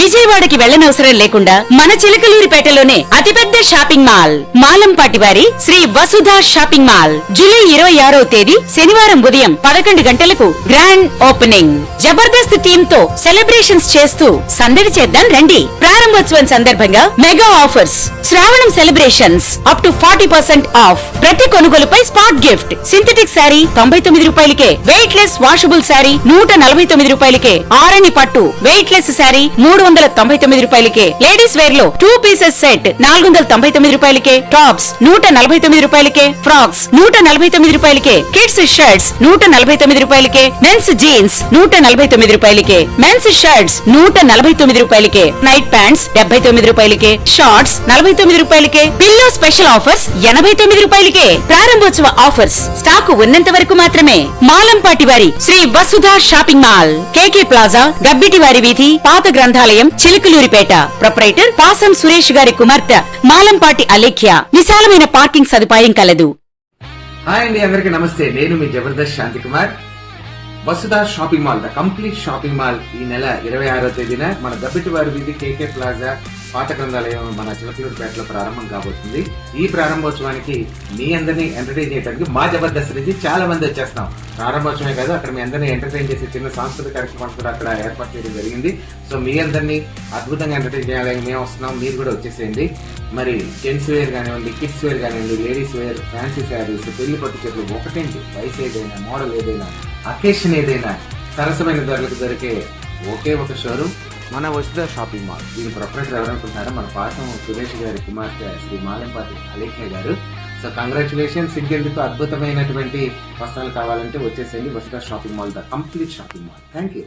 విజయవాడకి వెళ్ళనవసరం లేకుండా మన చిలకలూరిపేటలోనే అతిపెద్ద షాపింగ్ మాల్. మాలంపాటి వారి Sri Vasudha shopping mall. July ఇరవై ఆరో తేదీ శనివారం ఉదయం పదకొండు గంటలకు గ్రాండ్ ఓపెనింగ్. జబర్దస్త్ టీమ్తో సెలబ్రేషన్స్ చేస్తూ సందడి చేద్దాం రండి. ప్రారంభోత్సవం సందర్భంగా mega offers Shravanam celebrations up to forty percent off ప్రతి కొనుగోలుపై స్పాట్ గిఫ్ట్. సింథటిక్ శారీ తొంభై తొమ్మిది రూపాయలకే. వెయిట్ లెస్ వాషబుల్ శారీ నూట నలభై తొమ్మిది రూపాయలకే. ఆరణి పట్టు వెయిట్ లెస్ శారీ మూడు వందల తొంభై తొమ్మిది రూపాయలకే లేడీస్ వేర్లో టూ పీసెస్ సెట్ నాలుగు వందల తొంభై తొమ్మిది రూపాయలకే టాప్స్ నూట నలభై తొమ్మిది రూపాయలకే ఫ్రాక్స్ నూట నలభై తొమ్మిది రూపాయలకే కిడ్స్ షర్ట్స్ నూట నలభై తొమ్మిది రూపాయలకే మెన్స్ జీన్స్ నూట నలభై తొమ్మిది రూపాయలకే మెన్స్ షర్ట్స్ నూట నలభై తొమ్మిది రూపాయలకే నైట్ ప్యాంట్స్ డెబ్బై తొమ్మిది రూపాయలకే షార్ట్స్ నలభై తొమ్మిది రూపాయలకే పిల్లో స్పెషల్ ఆఫర్స్ ఎనభై తొమ్మిది రూపాయలకే ప్రారంభోత్సవ ఆఫర్స్ స్టాకు ఉన్నంత వరకు మాత్రమే మాలంపాటి వారి Sri Vasudha shopping mall KK plaza Gabbiti వారి వీధి పాత గ్రంథాలయం చిలుకలూరిపేట. ప్రొపరైటర్ పాసం సురేష్ గారి కుమార్తె మాలంపాటి అలేఖ్య. విశాలమైన పార్కింగ్ సదుపాయం కలదు. హాయ్ అండి అందరికీ నమస్తే. నేను మీ Jabardasth Shanti Kumar. Vasudha shopping mall the complete shopping mall ఈ నెల ఇరవై ఆరో తేదీన మన దబ్బిటి వారి వీధి కేకే ప్లాజా పాత గ్రంథాలయం మన చిలకలూరుపేటలో ప్రారంభం కాబోతుంది. ఈ ప్రారంభోత్సవానికి మీ అందరినీ ఎంటర్టైన్ చేయడానికి మా జబర్దస్త్ నుంచి చాలా మంది వచ్చేస్తాం ప్రారంభోత్సవమే కాదు అక్కడ మీ అందరినీ ఎంటర్టైన్ చేసే చిన్న సాంస్కృతిక కార్యక్రమాలు కూడా అక్కడ ఏర్పాటు చేయడం జరిగింది. సో మీ అందరినీ అద్భుతంగా ఎంటర్టైన్ చేయాలని మేము వస్తున్నాం. మీరు కూడా వచ్చేసేయండి. మరి జెంట్స్ వేర్ కానివ్వండి కిడ్స్ వేర్ కానివ్వండి లేడీస్ వేర్ ఫ్యాన్సీ శారీస్ పెళ్ళి పట్టు చెట్లు ఒకటేంటి? వయసు ఏదైనా మోడల్ ఏదైనా అకేషన్ ఏదైనా సరసమైన ధరలకు దొరికే ఒకే ఒక షోరూమ్ మన వసుధ షాపింగ్ మాల్ దీని ప్రొపరేటర్ ఎవరనుకుంటారో మన పాఠం సురేష్ గారి కుమార్తె శ్రీ మాలంపాటి అలేఖ్య గారు. సో కంగ్రాచులేషన్స్ ఇంకెందుకు అద్భుతమైనటువంటి వస్త్రాలు కావాలంటే వచ్చేసేయండి Vasudha shopping mall the complete shopping mall thank you